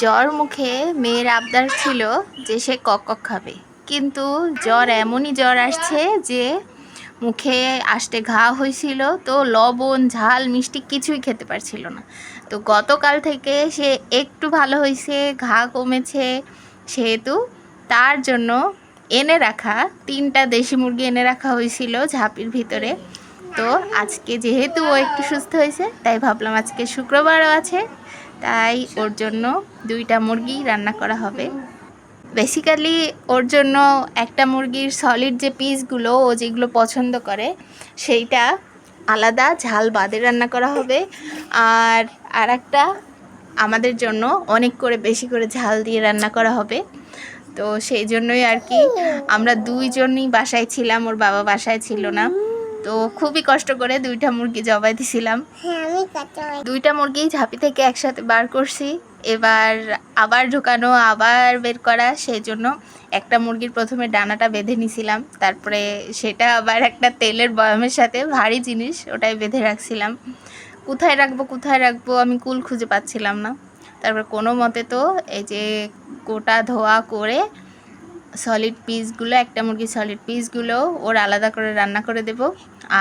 জ্বর মুখে মেয়ের আবদার ছিল যে সে কক খাবে। কিন্তু জ্বর এমনই জ্বর আসছে যে মুখে আসতে ঘা হয়েছিল, তো লবণ, ঝাল, মিষ্টি কিছুই খেতে পারছিল না। তো গতকাল থেকে সে একটু ভালো হয়েছে, ঘা কমেছে। সেহেতু তার জন্য এনে রাখা, তিনটা দেশি মুরগি এনে রাখা হয়েছিল ঝাঁপির ভিতরে। তো আজকে যেহেতু ও একটু সুস্থ হয়েছে, তাই ভাবলাম আজকে শুক্রবারও আছে। তাই ওর জন্য দুইটা মুরগি রান্না করা হবে। বেসিক্যালি ওর জন্য একটা মুরগির সলিড যে পিসগুলো ও যেগুলো পছন্দ করে, সেইটা আলাদা ঝাল বাদে রান্না করা হবে। আর আর একটা আমাদের জন্য অনেক করে বেশি করে ঝাল দিয়ে রান্না করা হবে। তো সেই জন্যই আর কি আমরা দুইজনই বাসায় ছিলাম, ওর বাবা বাসায় ছিল না। তো খুবই কষ্ট করে দুইটা মুরগি জবাই দিছিলাম। হ্যাঁ দুইটা মুরগি ঝাঁপি থেকে একসাথে বার করছি। এবার আবার ঢুকানো আবার বের করা সেই জন্য একটা মুরগির প্রথমে ডানাটা বেঁধে নিছিলাম। তারপরে সেটা আবার একটা তেলের বয়ামের সাথে ভারী জিনিস ওটাই বেঁধে রাখছিলাম। কোথায় রাখব কোথায় রাখব আমি কুল খুঁজে পাচ্ছিলাম না। তারপর কোনো মতে তো এই যে গোটা ধোয়া করে সলিড পিসগুলো একটা মুরগি সলিড পিসগুলো ওর আলাদা করে রান্না করে দেব।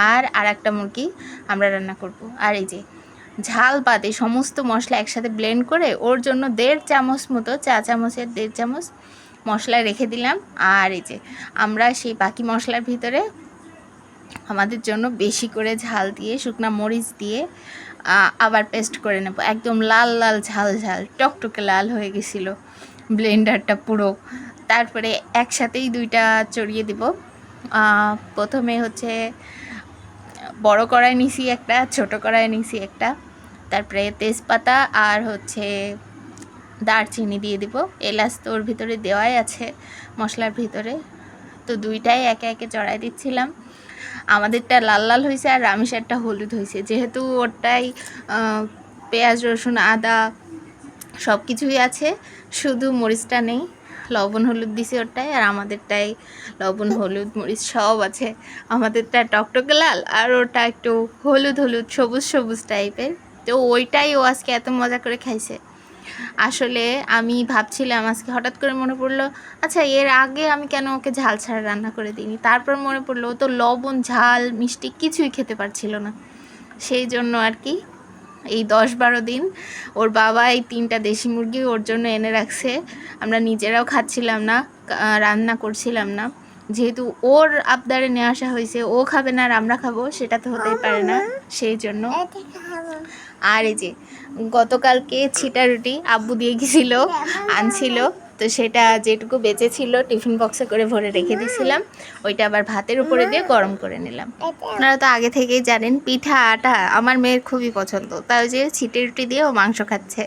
আর আর একটা মুরগি আমরা রান্না করব। আর এই যে ঝাল বাদে সমস্ত মশলা একসাথে ব্লেন্ড করে ওর জন্য দেড় চামচ মতো, চা চামচের দেড় চামচ মশলা রেখে দিলাম। আর এই যে আমরা সেই বাকি মশলার ভিতরে আমাদের জন্য বেশি করে ঝাল দিয়ে, শুকনো মরিচ দিয়ে আবার পেস্ট করে নেব। একদম লাল লাল, ঝাল ঝাল, টকটকে লাল হয়ে গেছিল ব্লেন্ডারটা পুরো। তারপরে একসাথেই দুইটা চড়িয়ে দিব। প্রথমে হচ্ছে বড় কড়াই নিছি একটা, ছোট কড়াই নিছি একটা। তারপরে তেজপাতা আর হচ্ছে দারচিনি দিয়ে দিব। এলাচ তো ওর ভিতরে দেওয়াই আছে, মশলার ভিতরে। তো দুইটাই একে একে চড়াই দিচ্ছিলাম। আমাদেরটা লাল লাল হয়েছে আর রামিসারটা হলুদ হয়েছে যেহেতু ওরটাই পেঁয়াজ, রসুন, আদা সব কিছুই আছে, শুধু মরিচটা নেই। লবণ, হলুদ দিছি ওরটাই আর আমাদেরটাই লবণ, হলুদ, মরিচ সব আছে। আমাদেরটা টকটকে লাল আর ওটা একটু হলুদ হলুদ, সবুজ সবুজ টাইপের। তো ওইটাই ও আজকে এত মজা করে খাইছে। আসলে আমি ভাবছিলাম আজকে হঠাৎ করে মনে পড়ল আচ্ছা এর আগে আমি কেন ওকে ঝাল ছাড়া রান্না করে দিইনি? তারপর মনে পড়ল ও তো লবণ, ঝাল, মিষ্টি কিছুই খেতে পারছিল না। সেই জন্য আর কি এই দশ বারো দিন ওর বাবা এই তিনটা দেশি মুরগি ওর জন্য এনে রাখছে। আমরা নিজেরাও খাচ্ছিলাম না রান্না করছিলাম না। যেহেতু ওর আবদারে নিয়ে আসা হয়েছে, ও খাবে না আর আমরা খাব, সেটা তো হতেই পারে না সেই জন্য। আর এই যে গতকালকে ছিটা রুটি আব্বু দিয়ে গেছিল, আনছিল। তো সেটা যেটুকু বেঁচে ছিল টিফিন বক্সে করে ভরে রেখে দিয়েছিলাম। ওইটা আবার ভাতের উপরে দিয়ে গরম করে নিলাম। আপনারা তো আগে থেকেই জানেন, পিঠা আটা আমার মেয়ের খুবই পছন্দ। তাই যে ছিটে রুটি দিয়ে ও মাংস খাচ্ছে।